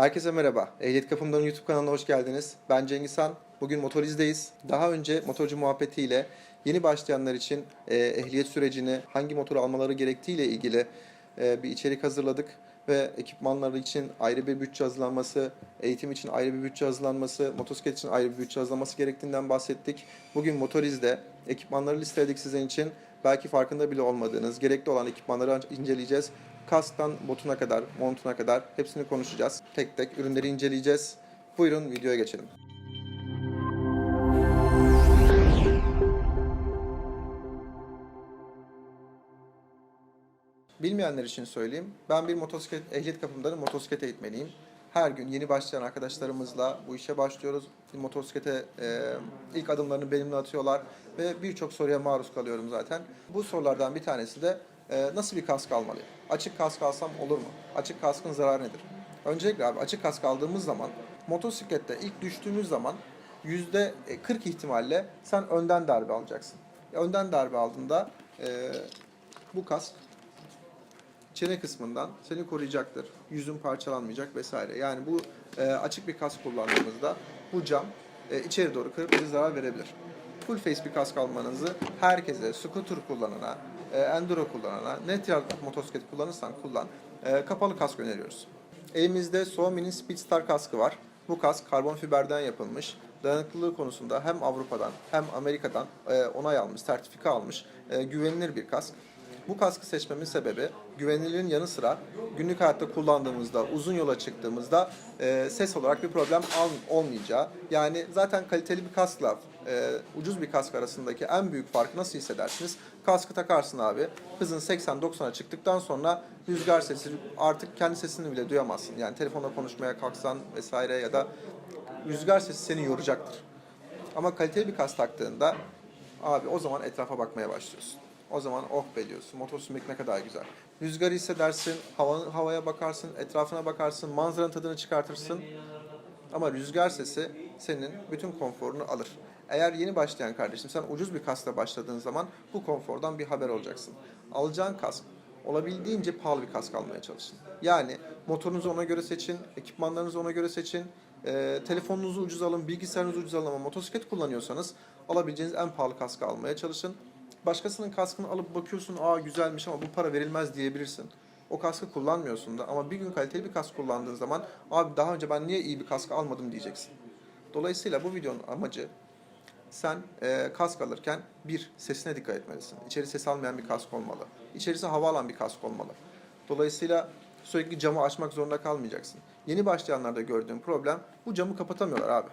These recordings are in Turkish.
Herkese merhaba. Ehliyet Kapımdan YouTube kanalına hoş geldiniz. Ben Cengiz Han. Bugün Motoriz'deyiz. Daha önce motorcu muhabbetiyle yeni başlayanlar için e, ehliyet sürecini, hangi motoru almaları gerektiğiyle ilgili e, bir içerik hazırladık. Ve ekipmanları için ayrı bir bütçe hazırlanması, eğitim için ayrı bir bütçe hazırlanması, motosiklet için ayrı bir bütçe hazırlanması gerektiğinden bahsettik. Bugün Motoriz'de ekipmanları listeledik sizin için. Belki farkında bile olmadığınız, gerekli olan ekipmanları inceleyeceğiz. Kasktan botuna kadar, montuna kadar hepsini konuşacağız. Tek tek ürünleri inceleyeceğiz. Buyurun videoya geçelim. Bilmeyenler için söyleyeyim. Ben bir motosiklet, ehliyet kapımdanın motosiklet eğitmeniyim. Her gün yeni başlayan arkadaşlarımızla bu işe başlıyoruz. Motosiklete e, ilk adımlarını benimle atıyorlar ve birçok soruya maruz kalıyorum zaten. Bu sorulardan bir tanesi de e, nasıl bir kask almalıyım? Açık kask alsam olur mu? Açık kaskın zararı nedir? Öncelikle abi açık kask aldığımız zaman motosiklette ilk düştüğümüz zaman yüzde 40 ihtimalle sen önden darbe alacaksın. Önden darbe aldığında e, bu kask çene kısmından seni koruyacaktır. Yüzün parçalanmayacak vesaire. Yani bu e, açık bir kask kullandığımızda bu cam e, içeri doğru kırıp bize zarar verebilir. Full face bir kask almanızı herkese, scooter kullanana, e, enduro kullanana, ne tür motosiklet kullanırsan kullan, e, kapalı kask öneriyoruz. Elimizde Suomi'nin Speedstar kaskı var. Bu kask karbon fiberden yapılmış. Dayanıklılığı konusunda hem Avrupa'dan hem Amerika'dan e, onay almış, sertifika almış, e, güvenilir bir kask. Bu kaskı seçmemin sebebi güvenilirliğin yanı sıra günlük hayatta kullandığımızda, uzun yola çıktığımızda e, ses olarak bir problem al- olmayacağı. Yani zaten kaliteli bir kaskla e, ucuz bir kask arasındaki en büyük farkı nasıl hissedersiniz? Kaskı takarsın abi. Hızın 80-90'a çıktıktan sonra rüzgar sesi artık kendi sesini bile duyamazsın. Yani telefonla konuşmaya kalksan vesaire ya da rüzgar sesi seni yoracaktır. Ama kaliteli bir kask taktığında abi o zaman etrafa bakmaya başlıyorsun. O zaman oh be diyorsun. Motor sürmek ne kadar güzel. Rüzgarı hissedersin, hava, havaya bakarsın, etrafına bakarsın, manzaranın tadını çıkartırsın. Ama rüzgar sesi senin bütün konforunu alır. Eğer yeni başlayan kardeşim sen ucuz bir kaskla başladığın zaman bu konfordan bir haber olacaksın. Alacağın kask olabildiğince pahalı bir kask almaya çalışın. Yani motorunuzu ona göre seçin, ekipmanlarınızı ona göre seçin. Ee, telefonunuzu ucuz alın, bilgisayarınızı ucuz alın ama motosiklet kullanıyorsanız alabileceğiniz en pahalı kaskı almaya çalışın. Başkasının kaskını alıp bakıyorsun, aa güzelmiş ama bu para verilmez diyebilirsin. O kaskı kullanmıyorsun da ama bir gün kaliteli bir kask kullandığın zaman abi daha önce ben niye iyi bir kask almadım diyeceksin. Dolayısıyla bu videonun amacı sen e, kask alırken bir sesine dikkat etmelisin. İçeri ses almayan bir kask olmalı. İçerisi hava alan bir kask olmalı. Dolayısıyla sürekli camı açmak zorunda kalmayacaksın. Yeni başlayanlarda gördüğüm problem bu camı kapatamıyorlar abi.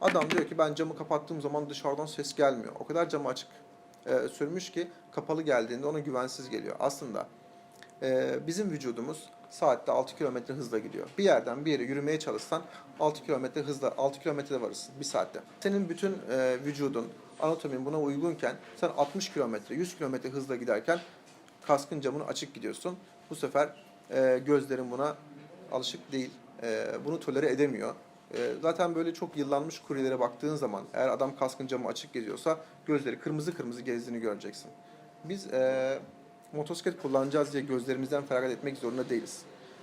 Adam diyor ki ben camı kapattığım zaman dışarıdan ses gelmiyor. O kadar camı açık e, sürmüş ki kapalı geldiğinde ona güvensiz geliyor. Aslında e, bizim vücudumuz saatte 6 kilometre hızla gidiyor. Bir yerden bir yere yürümeye çalışsan 6 kilometre hızla 6 kilometrede varırsın bir saatte. Senin bütün e, vücudun, anatomin buna uygunken sen 60 kilometre, 100 kilometre hızla giderken kaskın camını açık gidiyorsun. Bu sefer gözlerin buna alışık değil. Bunu tolere edemiyor. E, zaten böyle çok yıllanmış kuryelere baktığın zaman eğer adam kaskın camı açık geziyorsa gözleri kırmızı kırmızı gezdiğini göreceksin. Biz e, motosiklet kullanacağız diye gözlerimizden feragat etmek zorunda değiliz.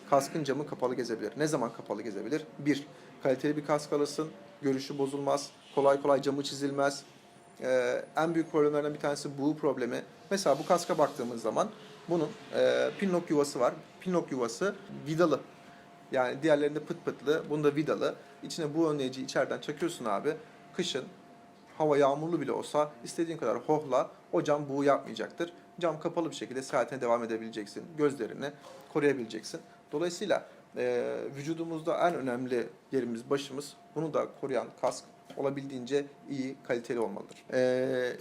Kaskın camı kapalı gezebilir. Ne zaman kapalı gezebilir? Bir, kaliteli bir kask alırsın, görüşü bozulmaz, kolay kolay camı çizilmez. Ee, en büyük problemlerden bir tanesi bu problemi. Mesela bu kaska baktığımız zaman bunun e, pinlock yuvası var. Pinlock yuvası vidalı. Yani diğerlerinde pıt pıtlı, bunda vidalı. İçine bu önleyici içeriden çakıyorsun abi. Kışın hava yağmurlu bile olsa istediğin kadar hohla o cam buğu yapmayacaktır. Cam kapalı bir şekilde seyahatine devam edebileceksin. Gözlerini koruyabileceksin. Dolayısıyla e, vücudumuzda en önemli yerimiz başımız. Bunu da koruyan kask olabildiğince iyi, kaliteli olmalıdır. E,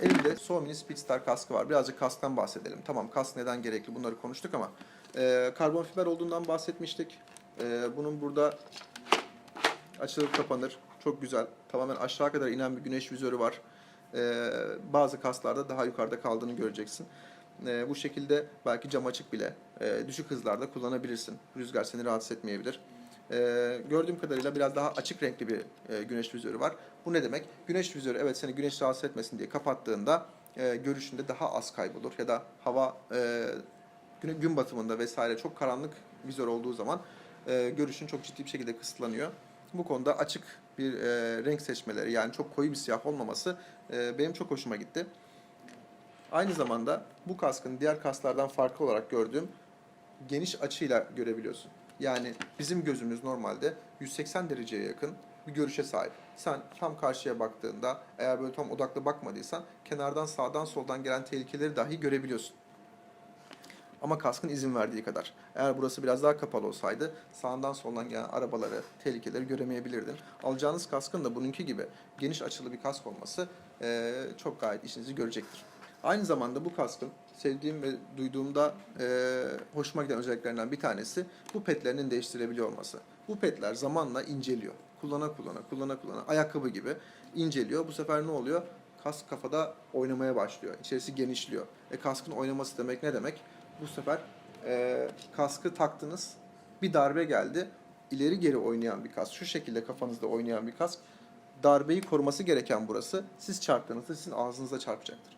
elimde Suomi'nin Speedstar kaskı var. Birazcık kasktan bahsedelim. Tamam kask neden gerekli bunları konuştuk ama e, karbon fiber olduğundan bahsetmiştik. E, bunun burada açılır kapanır. Çok güzel. Tamamen aşağı kadar inen bir güneş vizörü var. Ee, bazı kaslarda daha yukarıda kaldığını göreceksin. Ee, bu şekilde belki cam açık bile e, düşük hızlarda kullanabilirsin. Rüzgar seni rahatsız etmeyebilir. Ee, gördüğüm kadarıyla biraz daha açık renkli bir e, güneş vizörü var. Bu ne demek? Güneş vizörü evet seni güneş rahatsız etmesin diye kapattığında e, görüşünde daha az kaybolur ya da hava e, gün, gün batımında vesaire çok karanlık vizör olduğu zaman e, görüşün çok ciddi bir şekilde kısıtlanıyor. Bu konuda açık bir e, renk seçmeleri yani çok koyu bir siyah olmaması e, benim çok hoşuma gitti. Aynı zamanda bu kaskın diğer kasklardan farklı olarak gördüğüm geniş açıyla görebiliyorsun. Yani bizim gözümüz normalde 180 dereceye yakın bir görüşe sahip. Sen tam karşıya baktığında eğer böyle tam odaklı bakmadıysan kenardan sağdan soldan gelen tehlikeleri dahi görebiliyorsun. Ama kaskın izin verdiği kadar. Eğer burası biraz daha kapalı olsaydı sağından soldan gelen arabaları, tehlikeleri göremeyebilirdin. Alacağınız kaskın da bununki gibi geniş açılı bir kask olması eee, çok gayet işinizi görecektir. Aynı zamanda bu kaskın sevdiğim ve duyduğumda eee, hoşuma giden özelliklerinden bir tanesi bu petlerinin değiştirebiliyor olması. Bu petler zamanla inceliyor. Kullana kullana, kullana kullana, ayakkabı gibi inceliyor. Bu sefer ne oluyor? Kask kafada oynamaya başlıyor. İçerisi genişliyor. E kaskın oynaması demek ne demek? Bu sefer eee, kaskı taktınız, bir darbe geldi. İleri geri oynayan bir kask, şu şekilde kafanızda oynayan bir kask. Darbeyi koruması gereken burası. Siz çarptığınızda sizin ağzınıza çarpacaktır.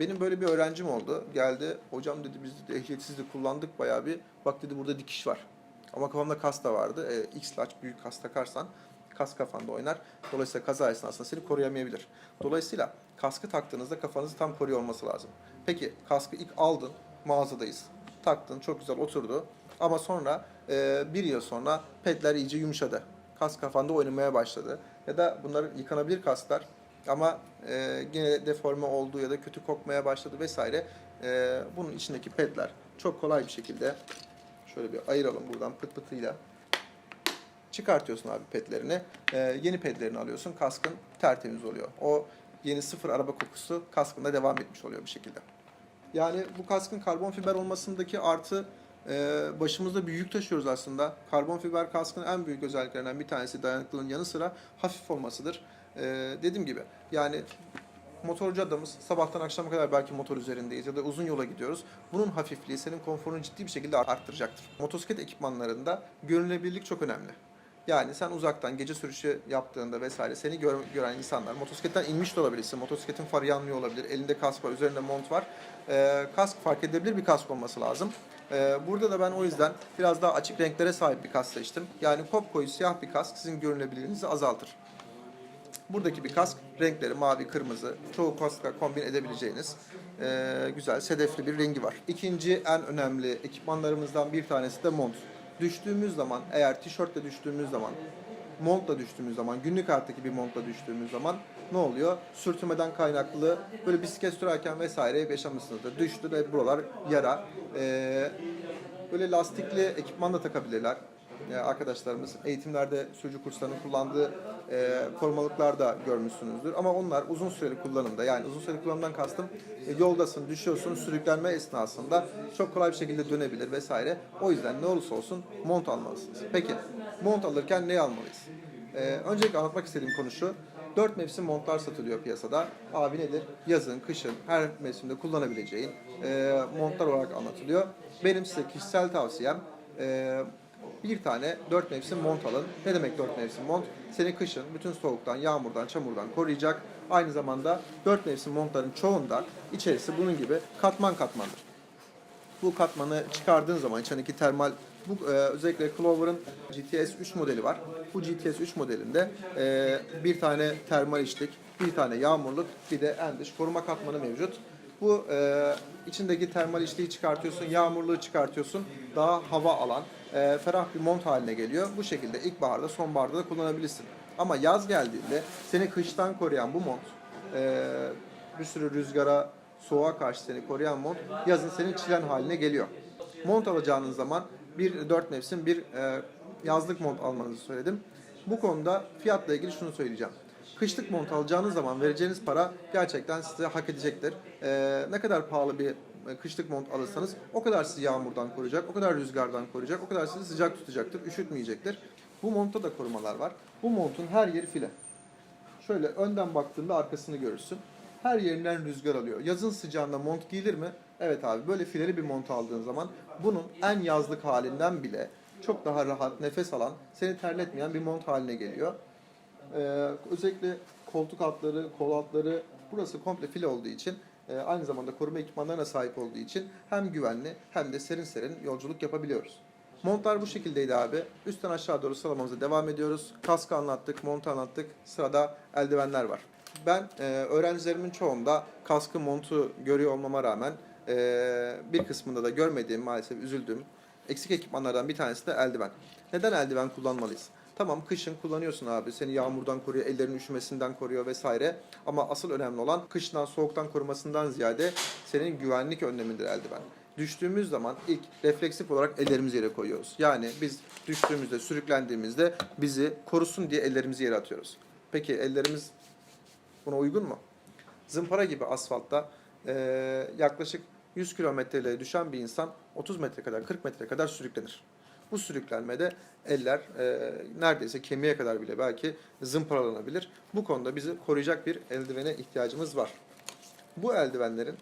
Benim böyle bir öğrencim oldu. Geldi, hocam dedi biz de ehliyetsiz de kullandık bayağı bir. Bak dedi burada dikiş var. Ama kafamda kas da vardı. E, X large büyük kas takarsan kas kafanda oynar. Dolayısıyla kaza esnasında seni koruyamayabilir. Dolayısıyla kaskı taktığınızda kafanızı tam koruyor olması lazım. Peki kaskı ilk aldın, mağazadayız. Taktın, çok güzel oturdu. Ama sonra e, bir yıl sonra pedler iyice yumuşadı. Kas kafanda oynamaya başladı. Ya da bunlar yıkanabilir kasklar ama e, yine deforme oldu ya da kötü kokmaya başladı vesaire. E, bunun içindeki pedler çok kolay bir şekilde şöyle bir ayıralım buradan pıt pıtıyla. Çıkartıyorsun abi pedlerini. E, yeni pedlerini alıyorsun. Kaskın tertemiz oluyor. O yeni sıfır araba kokusu kaskında devam etmiş oluyor bir şekilde. Yani bu kaskın karbon fiber olmasındaki artı e, başımızda bir yük taşıyoruz aslında. Karbon fiber kaskın en büyük özelliklerinden bir tanesi dayanıklılığın yanı sıra hafif olmasıdır. E, dediğim gibi yani motorcu adamız sabahtan akşama kadar belki motor üzerindeyiz ya da uzun yola gidiyoruz. Bunun hafifliği senin konforunu ciddi bir şekilde arttıracaktır. Motosiklet ekipmanlarında görünebilirlik çok önemli. Yani sen uzaktan gece sürüşü yaptığında vesaire seni gör- gören insanlar motosikletten inmiş de olabilirsin. Motosikletin farı yanmıyor olabilir. Elinde kask var, üzerinde mont var. Ee, kask fark edilebilir bir kask olması lazım. Ee, burada da ben o yüzden biraz daha açık renklere sahip bir kask seçtim. Yani kopkoyu siyah bir kask sizin görünebilirliğinizi azaltır. Buradaki bir kask renkleri mavi, kırmızı, çoğu kaskla kombin edebileceğiniz eee, güzel sedefli bir rengi var. İkinci en önemli ekipmanlarımızdan bir tanesi de mont. Düştüğümüz zaman eğer tişörtle düştüğümüz zaman, montla düştüğümüz zaman, günlük hayattaki bir montla düştüğümüz zaman ne oluyor? Sürtünmeden kaynaklı böyle bisiklet sürerken vesaire hep yaşamışsınızdır. Düştü de buralar yara. Eee, böyle lastikli ekipman da takabilirler e, arkadaşlarımız eğitimlerde sürücü kurslarının kullandığı e, korumalıklar da görmüşsünüzdür. Ama onlar uzun süreli kullanımda yani uzun süreli kullanımdan kastım e, yoldasın, düşüyorsun, sürüklenme esnasında çok kolay bir şekilde dönebilir vesaire. O yüzden ne olursa olsun mont almalısınız. Peki mont alırken ne almalıyız? E, öncelikle anlatmak istediğim konu şu. Dört mevsim montlar satılıyor piyasada. Abi nedir? Yazın, kışın, her mevsimde kullanabileceğin e, montlar olarak anlatılıyor. Benim size kişisel tavsiyem e, bir tane dört mevsim mont alın. Ne demek dört mevsim mont? Seni kışın bütün soğuktan, yağmurdan, çamurdan koruyacak. Aynı zamanda dört mevsim montların çoğunda içerisi bunun gibi katman katmandır. Bu katmanı çıkardığın zaman içindeki termal bu e, özellikle Clover'ın GTS 3 modeli var. Bu GTS 3 modelinde e, bir tane termal içlik, bir tane yağmurluk, bir de en dış koruma katmanı mevcut. Bu e, içindeki termal içliği çıkartıyorsun, yağmurluğu çıkartıyorsun. Daha hava alan, e, ferah bir mont haline geliyor. Bu şekilde ilkbaharda, sonbaharda da kullanabilirsin. Ama yaz geldiğinde seni kıştan koruyan bu mont, e, bir sürü rüzgara, soğuğa karşı seni koruyan mont yazın senin çilen haline geliyor. Mont alacağınız zaman bir dört mevsim bir e, yazlık mont almanızı söyledim. Bu konuda fiyatla ilgili şunu söyleyeceğim. Kışlık mont alacağınız zaman vereceğiniz para gerçekten size hak edecektir. E, ne kadar pahalı bir kışlık mont alırsanız o kadar sizi yağmurdan koruyacak, o kadar rüzgardan koruyacak, o kadar sizi sıcak tutacaktır, üşütmeyecektir. Bu montta da korumalar var. Bu montun her yeri file. Şöyle önden baktığında arkasını görürsün. Her yerinden rüzgar alıyor. Yazın sıcağında mont giyilir mi? Evet abi böyle fileli bir mont aldığın zaman bunun en yazlık halinden bile çok daha rahat nefes alan, seni terletmeyen bir mont haline geliyor. Ee, özellikle koltuk altları, kol altları burası komple file olduğu için e, aynı zamanda koruma ekipmanlarına sahip olduğu için hem güvenli hem de serin serin yolculuk yapabiliyoruz. Montlar bu şekildeydi abi. Üstten aşağı doğru sıralamamıza devam ediyoruz. Kaskı anlattık, montu anlattık. Sırada eldivenler var. Ben e, öğrencilerimin çoğunda kaskı, montu görüyor olmama rağmen e, bir kısmında da görmediğim, maalesef üzüldüğüm eksik ekipmanlardan bir tanesi de eldiven. Neden eldiven kullanmalıyız? Tamam kışın kullanıyorsun abi. Seni yağmurdan koruyor, ellerin üşümesinden koruyor vesaire. Ama asıl önemli olan kıştan, soğuktan korumasından ziyade senin güvenlik önlemindir eldiven. Düştüğümüz zaman ilk refleksif olarak ellerimizi yere koyuyoruz. Yani biz düştüğümüzde, sürüklendiğimizde bizi korusun diye ellerimizi yere atıyoruz. Peki ellerimiz buna uygun mu? Zımpara gibi asfaltta eee, yaklaşık 100 kilometreye düşen bir insan 30 metre kadar, 40 metre kadar sürüklenir. Bu sürüklenmede eller eee, neredeyse kemiğe kadar bile belki zımparalanabilir. Bu konuda bizi koruyacak bir eldivene ihtiyacımız var. Bu eldivenlerin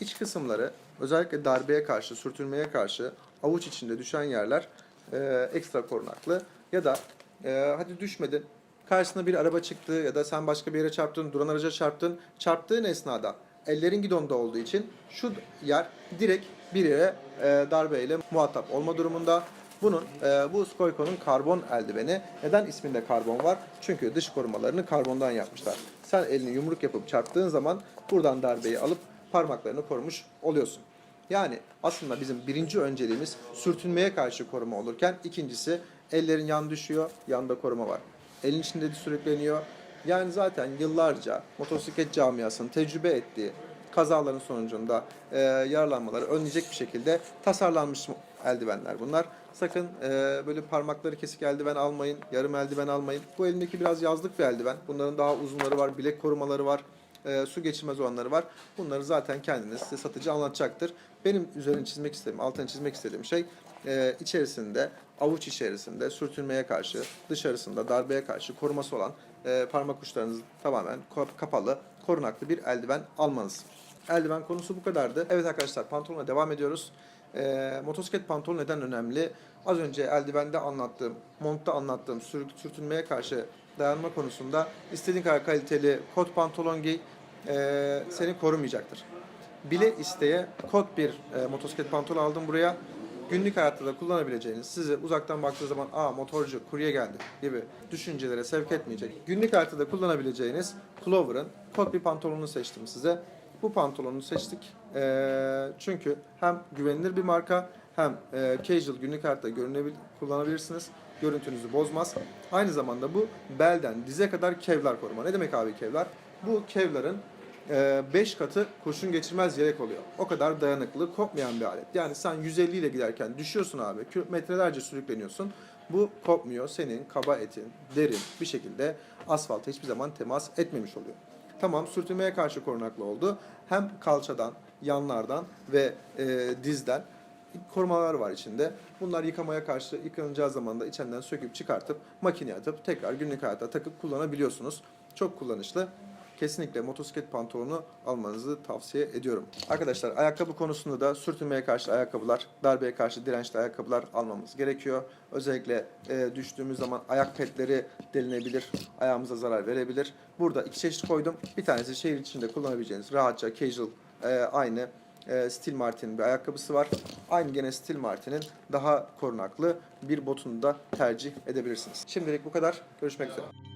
iç kısımları özellikle darbeye karşı, sürtünmeye karşı avuç içinde düşen yerler eee, ekstra korunaklı. Ya da eee, hadi düşmedin, karşısına bir araba çıktı ya da sen başka bir yere çarptın, duran araca çarptın. Çarptığın esnada ellerin gidonda olduğu için şu yer direkt bir yere e, darbeyle muhatap olma durumunda. Bunun e, bu Skoyko'nun karbon eldiveni. Neden isminde karbon var? Çünkü dış korumalarını karbondan yapmışlar. Sen elini yumruk yapıp çarptığın zaman buradan darbeyi alıp parmaklarını korumuş oluyorsun. Yani aslında bizim birinci önceliğimiz sürtünmeye karşı koruma olurken ikincisi ellerin yan düşüyor, yanda koruma var. Elin içinde de sürükleniyor. Yani zaten yıllarca motosiklet camiasının tecrübe ettiği kazaların sonucunda e, yaralanmaları önleyecek bir şekilde tasarlanmış eldivenler bunlar. Sakın e, böyle parmakları kesik eldiven almayın, yarım eldiven almayın. Bu elimdeki biraz yazlık bir eldiven. Bunların daha uzunları var, bilek korumaları var, e, su geçirmez olanları var. Bunları zaten kendiniz size satıcı anlatacaktır. Benim üzerine çizmek istediğim, altını çizmek istediğim şey e, içerisinde, avuç içerisinde sürtünmeye karşı, dışarısında darbeye karşı koruması olan e, parmak uçlarınız tamamen kap- kapalı, korunaklı bir eldiven almanız. Eldiven konusu bu kadardı. Evet arkadaşlar pantolona devam ediyoruz. E, motosiklet pantolon neden önemli? Az önce eldivende anlattığım, montta anlattığım sür- sürtünmeye karşı dayanma konusunda istediğin kadar kaliteli kot pantolon giy, e, seni korumayacaktır. Bile isteye kot bir e, motosiklet pantolon aldım buraya. Günlük hayatta da kullanabileceğiniz, sizi uzaktan baktığı zaman aa motorcu, kurye geldi gibi düşüncelere sevk etmeyecek. Günlük hayatta da kullanabileceğiniz Clover'ın kot bir pantolonunu seçtim size. Bu pantolonu seçtik. E, çünkü hem güvenilir bir marka hem e, casual günlük hayatta görünebil kullanabilirsiniz. Görüntünüzü bozmaz. Aynı zamanda bu belden dize kadar kevlar koruma. Ne demek abi kevlar? Bu kevların 5 katı kurşun geçirmez yelek oluyor. O kadar dayanıklı, kopmayan bir alet. Yani sen 150 ile giderken düşüyorsun abi, metrelerce sürükleniyorsun. Bu kopmuyor. Senin kaba etin, derin bir şekilde asfalta hiçbir zaman temas etmemiş oluyor. Tamam sürtünmeye karşı korunaklı oldu. Hem kalçadan, yanlardan ve e, dizden korumalar var içinde. Bunlar yıkamaya karşı yıkanacağı zaman da içinden söküp çıkartıp makineye atıp tekrar günlük hayatta takıp kullanabiliyorsunuz. Çok kullanışlı. Kesinlikle motosiklet pantolonu almanızı tavsiye ediyorum. Arkadaşlar ayakkabı konusunda da sürtünmeye karşı ayakkabılar, darbeye karşı dirençli ayakkabılar almamız gerekiyor. Özellikle e, düştüğümüz zaman ayak petleri delinebilir, ayağımıza zarar verebilir. Burada iki çeşit koydum. Bir tanesi şehir içinde kullanabileceğiniz rahatça casual e, aynı e, Steel Martin'in bir ayakkabısı var. Aynı gene Steel Martin'in daha korunaklı bir botunu da tercih edebilirsiniz. Şimdilik bu kadar. Görüşmek üzere.